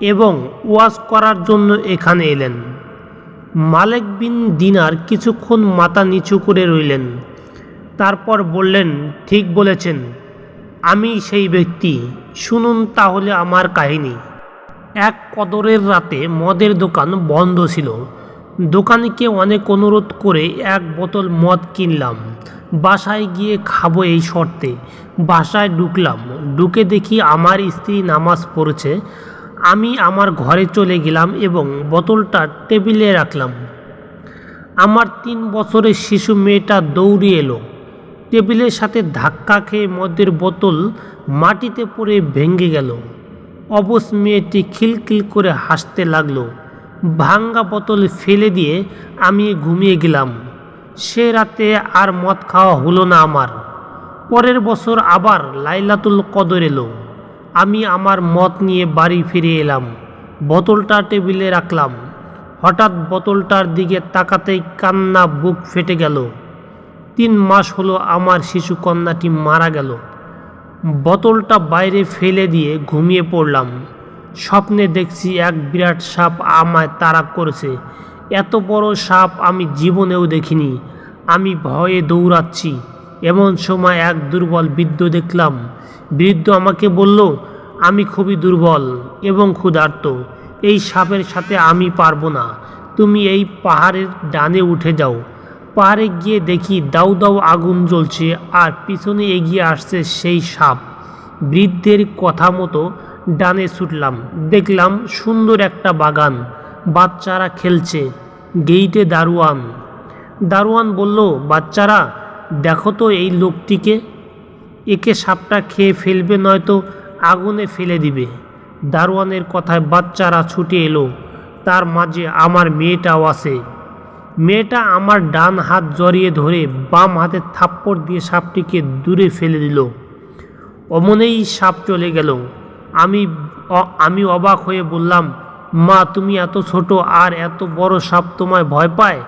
এবং ওয়াজ করার জন্য এখানে এলেন। মালেক বিন দিনার কিছুক্ষণ মাথা নিচু করে রইলেন। তারপর বললেন, ঠিক বলেছেন, আমি সেই ব্যক্তি। শুনুন তাহলে আমার কাহিনী। এক কদরের রাতে মদের দোকান বন্ধ ছিল। দোকানিকে অনেক অনুরোধ করে এক বোতল মদ কিনলাম। বাসায় গিয়ে খাব এই শর্তে। বাসায় ঢুকলাম। ঢুকে দেখি আমার স্ত্রী নামাজ পড়েছে। আমি আমার ঘরে চলে গেলাম এবং বোতলটা টেবিলে রাখলাম। আমার তিন বছরের শিশু মেয়েটা দৌড়ে এলো। টেবিলের সাথে ধাক্কা খেয়ে মদের বোতল মাটিতে পড়ে ভেঙে গেল। অবশ মেয়েটি খিলখিল করে হাসতে লাগল। ভাঙ্গা বোতল ফেলে দিয়ে আমি ঘুমিয়ে গেলাম। সে রাতে আর মদ খাওয়া হলো না আমার। পরের বছর আবার লাইলাতুল কদর এলো। আমি আমার মদ নিয়ে বাড়ি ফিরে এলাম। বোতলটা টেবিলে রাখলাম। হঠাৎ বোতলটার দিকে তাকাতেই কান্না বুক ফেটে গেল। তিন মাস হলো আমার শিশু কন্যাটি মারা গেল। বোতলটা বাইরে ফেলে দিয়ে ঘুমিয়ে পড়লাম। স্বপ্নে দেখছি এক বিরাট সাপ আমায় তাড়া করেছে। এত বড় সাপ আমি জীবনেও দেখিনি। আমি ভয়ে দৌড়াচ্ছি। এমন সময় এক দুর্বল বৃদ্ধ দেখলাম। বৃদ্ধ আমাকে বলল, আমি খুবই দুর্বল এবং ক্ষুধার্ত। এই সাপের সাথে আমি পারব না। তুমি এই পাহাড়ের ডানে উঠে যাও। পাহাড়ে গিয়ে দেখি দাউ দাউ আগুন জ্বলছে আর পিছনে এগিয়ে আসছে সেই সাপ। বৃদ্ধের কথা মতো ডানে ছুটলাম। দেখলাম সুন্দর একটা বাগান। বাচ্চারা খেলছে। গেইটে দারোয়ান। দারোয়ান বলল, বাচ্চারা দেখো তো এই লোকটিকে। একে সাপটা খেয়ে ফেলবে, নয়তো আগুনে ফেলে দিবে। দারোয়ানের কথায় বাচ্চারা ছুটে এলো। তার মাঝে আমার মেয়েটাও আছে। মেয়েটা আমার ডান হাত জড়িয়ে ধরে বাম হাতে থাপ্পড় দিয়ে সাপটিকে দূরে ফেলে দিল। অমনেই সাপ চলে গেল। আমি আমি অবাক হয়ে বললাম, মা, তুমি এত ছোট আর এত বড় সাপ তোমায় ভয় পায়?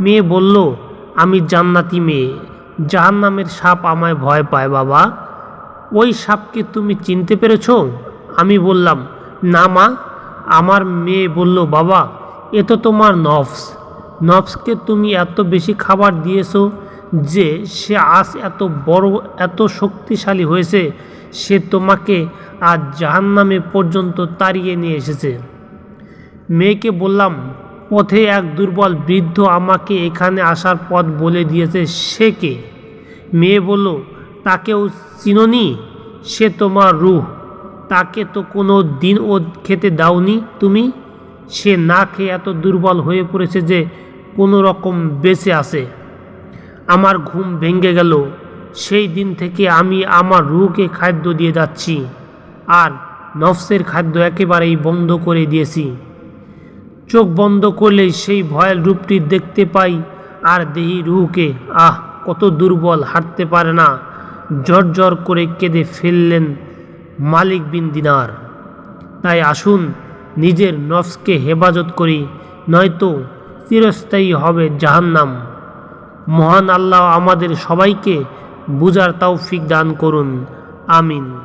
মেয়ে বলল, আমি জান্নাতি মেয়ে। জাহান্নামের সাপ আমায় ভয় পায়, বাবা। ওই সাপকে তুমি চিনতে পেরেছ? আমি বললাম, না মা। আমার মেয়ে বলল, বাবা, এ তো তোমার নফস। নফসকে তুমি এত বেশি খাবার দিয়েছ যে সে আজ এত বড়, এত শক্তিশালী হয়েছে, সে তোমাকে আজ জাহান্নামে পর্যন্ত তাড়িয়ে নিয়ে এসেছে। মেয়েকে বললাম পথে এক দুর্বল বৃদ্ধ আমাকে এখানে আসার পথ বলে দিয়েছে, সে কে? মেয়ে বলল, তাকেও চিননি? সে তোমার রুহ। তাকে তো কোনো দিন ও খেতে দাওনি তুমি? সে না খেয়ে এত দুর্বল হয়ে পড়েছে যে কোনো রকম বেঁচে আছে। আমার ঘুম ভেঙে গেল। সেই দিন থেকে আমি আমার রুহকে খাদ্য দিয়ে যাচ্ছি। আর নফসের খাদ্য একেবারেই বন্ধ করে দিয়েছি। চোখ বন্ধ করলেই সেই ভয়ের রূপটি দেখতে পাই, আর দেহি রুহুকে, আহ, কত দুর্বল, হাঁটতে পারে না। জ্বর করে কেঁদে ফেললেন মালিক বিন দিনার। তাই আসুন, নিজের নফসকে হেফাজত করি, নয়তো চিরস্থায়ী হবে জাহান্নাম। মহান আল্লাহ আমাদের সবাইকে বুজার তৌফিক দান করুন। আমিন।